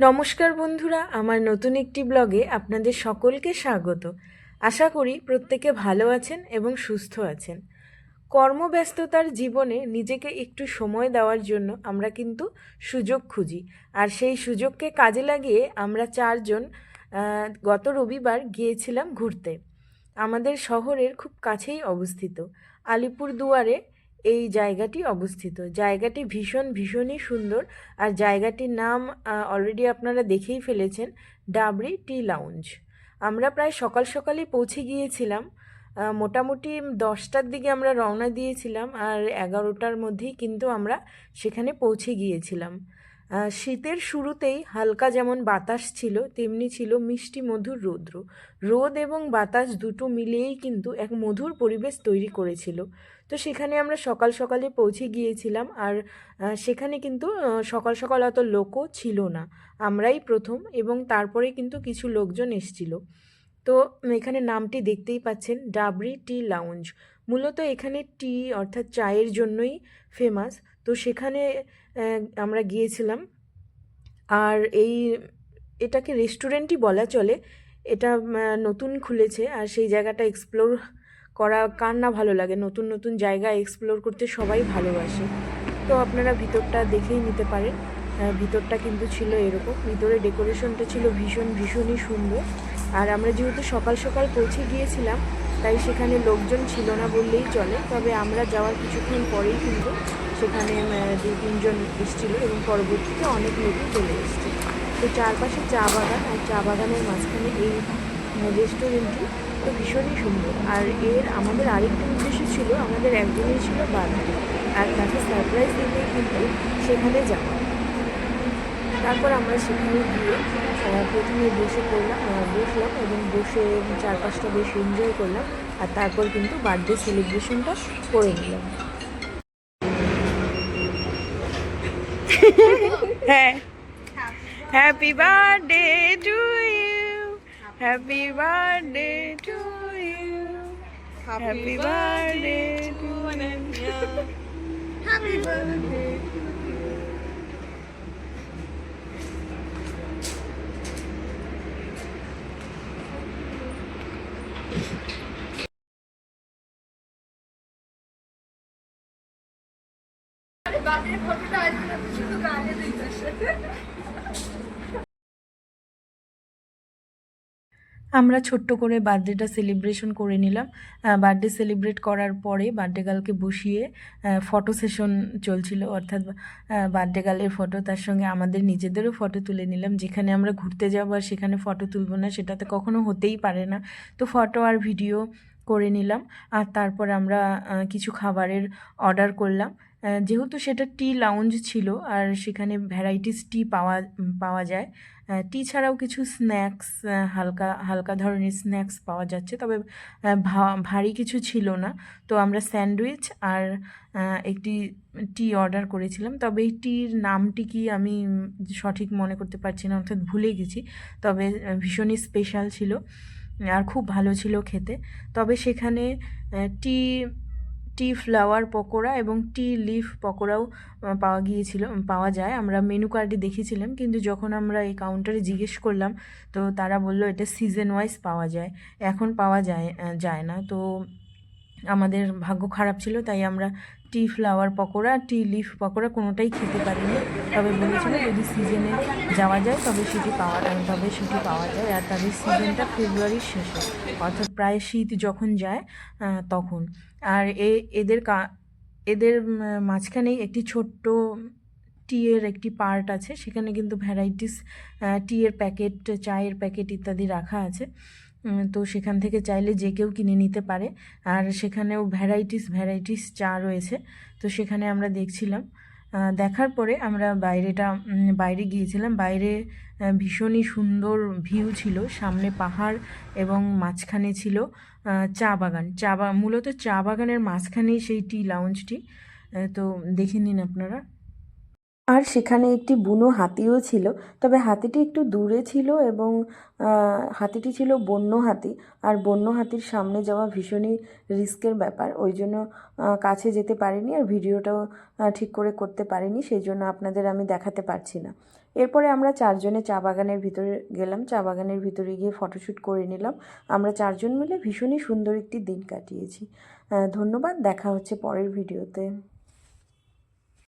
নমস্কার বন্ধুরা, আমার নতুন একটি ব্লগে আপনাদের সকলকে স্বাগত। আশা করি প্রত্যেকে ভালো আছেন এবং সুস্থ আছেন। কর্মব্যস্ততার জীবনে নিজেকে একটু সময় দেওয়ার জন্য আমরা কিন্তু সুযোগ খুঁজি। আর সেই সুযোগকে কাজে লাগিয়ে আমরা চারজন গত রবিবার গিয়েছিলাম ঘুরতে। আমাদের শহরের খুব কাছেই অবস্থিত। আলিপুর দুয়ারে এই জায়গাটি অবস্থিত। জায়গাটি ভীষণ, ভীষণই সুন্দর। আর জায়গাটির নাম অলরেডি আপনারা দেখেই ফেলেছেন, ডাবরি টি লাউঞ্জ আমরা প্রায় সকাল সকালে পৌঁছে গিয়েছিলাম। মোটামুটি দশটার দিকে আমরা রওনা দিয়েছিলাম আর এগারোটার মধ্যেই কিন্তু আমরা সেখানে পৌঁছে গিয়েছিলাম। শীতের শুরুতেই হালকা যেমন বাতাস ছিল, তেমনি ছিল মিষ্টি মধুর রৌদ্র। রোদ এবং বাতাস দুটো মিলিয়েই কিন্তু এক মধুর পরিবেশ তৈরি করেছিল। তো সেখানে আমরা সকাল সকালে পৌঁছে গিয়েছিলাম আর সেখানে কিন্তু সকাল সকাল অত লোকও ছিল না। আমরাই প্রথম এবং তারপরে কিন্তু কিছু লোকজন এসছিল। তো এখানে নামটি দেখতেই পাচ্ছেন, ডাবরি টি লাউঞ্জ। মূলত এখানে টি অর্থাৎ চায়ের জন্যই ফেমাস তো সেখানে আমরা গিয়েছিলাম। আর এই, এটাকে রেস্টুরেন্টই বলা চলে। এটা নতুন খুলেছে আর সেই জায়গাটা এক্সপ্লোর করা কার না ভালো লাগে? নতুন নতুন জায়গা এক্সপ্লোর করতে সবাই ভালোবাসে। তো আপনারা ভিতরটা দেখেই নিতে পারেন। ভিতরটা কিন্তু ছিল এরকম। ভিতরে ডেকোরেশনটা ছিল ভীষণ, ভীষণই সুন্দর। আর আমরা যেহেতু সকাল সকাল পৌঁছে গিয়েছিলাম, তাই সেখানে লোকজন ছিল না বললেই চলে। তবে আমরা যাওয়ার কিছুক্ষণ পরেই কিন্তু সেখানে উম, আহ, দু তিনজন এসেছিল এবং পরবর্তীতে অনেক লোকই চলে এসছে। তো চারপাশে চা বাগান আর চা বাগানের মাঝখানে এই রেস্টুরেন্টটি তো ভীষণই সুন্দর। আর এর আমাদের আরেকটি উদ্দেশ্য ছিল আমাদের একজনই ছিল বার্থডে আর তাকে সারপ্রাইজ দিতেই কিন্তু সেখানে যাওয়া। তারপর আমরা সেখানে গিয়ে প্রথমে বসে আহ, বসলাম এবং বসে চারপাশটা বেশ এনজয় করলাম। আর তারপর কিন্তু বার্থডে সেলিব্রেশনটা করে নিলাম। হ্যাঁ happy birthday to you happy birthday to you happy birthday to Happy birthday. Birthday আমরা ছোট্ট করে বার্থডেটা সেলিব্রেশন করে নিলাম। বার্থডে সেলিব্রেট করার পরে বার্থডে গার্লকে বসিয়ে ফটো সেশন চলছিল। অর্থাৎ বার্থডে গার্লের ফটো তার সঙ্গে আমাদের নিজেদেরও ফটো তুলে নিলাম। যেখানে আমরা ঘুরতে যাব আর সেখানে ফটো তুলবো না, সেটাতে কখনো হতেই পারে না। তো ফটো আর ভিডিও করে নিলাম। আর তারপর আমরা কিছু খাবারের অর্ডার করলাম। যেহেতু সেটা টি লাউঞ্জ ছিল আর সেখানে ভ্যারাইটিস টি পাওয়া পাওয়া যায় টি ছাড়াও কিছু স্ন্যাক্স হালকা হালকা ধরনের স্ন্যাক্স পাওয়া যাচ্ছে। তবে ভারী কিছু ছিল না। তো আমরা স্যান্ডউইচ আর একটি টি অর্ডার করেছিলাম। তবে এই টির নামটি কি আমি সঠিক মনে করতে পারছি না, অর্থাৎ ভুলে গেছি। তবে ভীষণই স্পেশাল ছিল। আর খুব ভালো ছিল খেতে। তবে সেখানে টি টি ফ্লাওয়ার পকোড়া এবং টি লিফ পকোড়াও পাওয়া গিয়েছিল পাওয়া যায়। আমরা মেনু কার্ডে দেখেছিলাম, কিন্তু যখন আমরা এই কাউন্টারে জিজ্ঞেস করলাম, তো তারা বলল এটা সিজন ওয়াইজ পাওয়া যায়। এখন পাওয়া যায় যায় না। তো আমাদের ভাগ্য খারাপ ছিল, তাই আমরা tea flower pakora, tea leaf pakora কোনোটাই খেতে পারিনি। তবে বলেছিল যদি সিজনে যাওয়া যায়, তবে সেটি পাওয়া যায়, তবে সেটি পাওয়া যায়। আর তাদের সিজনটা ফেব্রুয়ারির শেষে, অর্থাৎ প্রায় শীত যখন যায় তখন। আর এ, এদের কা, এদের মাঝখানেই একটি ছোট্ট টিয়ের একটি পার্ট আছে, সেখানে কিন্তু ভ্যারাইটিস টিয়ের প্যাকেট চায়ের প্যাকেট ইত্যাদি রাখা আছে। তো সেখান থেকে চাইলে যে কেউ কিনে নিতে পারে। আর সেখানেও ভ্যারাইটিস ভ্যারাইটিস চা রয়েছে। তো সেখানে আমরা দেখছিলাম। দেখার পরে আমরা বাইরেটা বাইরে গিয়েছিলাম। বাইরে ভীষণই সুন্দর ভিউ ছিল। সামনে পাহাড় এবং মাঝখানে ছিল চা বাগান। চা বা, মূলত চা বাগানের মাঝখানেই সেই টি লাউঞ্জটি তো দেখে নিন আপনারা। আর সেখানে একটি বুনো হাতিও ছিল। তবে হাতিটি একটু দূরে ছিল এবং হাতিটি ছিল বন্য হাতি। আর বন্য হাতির সামনে যাওয়া ভীষণই রিস্কের ব্যাপার। ওই জন্য কাছে যেতে পারিনি আর ভিডিওটাও ঠিক করে করতে পারিনি। সেই জন্য আপনাদের আমি দেখাতে পারছি না। এরপরে আমরা চারজনে চা বাগানের ভিতরে গেলাম। চা বাগানের ভিতরে গিয়ে ফটোশ্যুট করে নিলাম। আমরা চারজন মিলে ভীষণই সুন্দর একটি দিন কাটিয়েছি। ধন্যবাদ। দেখা হচ্ছে পরের ভিডিওতে।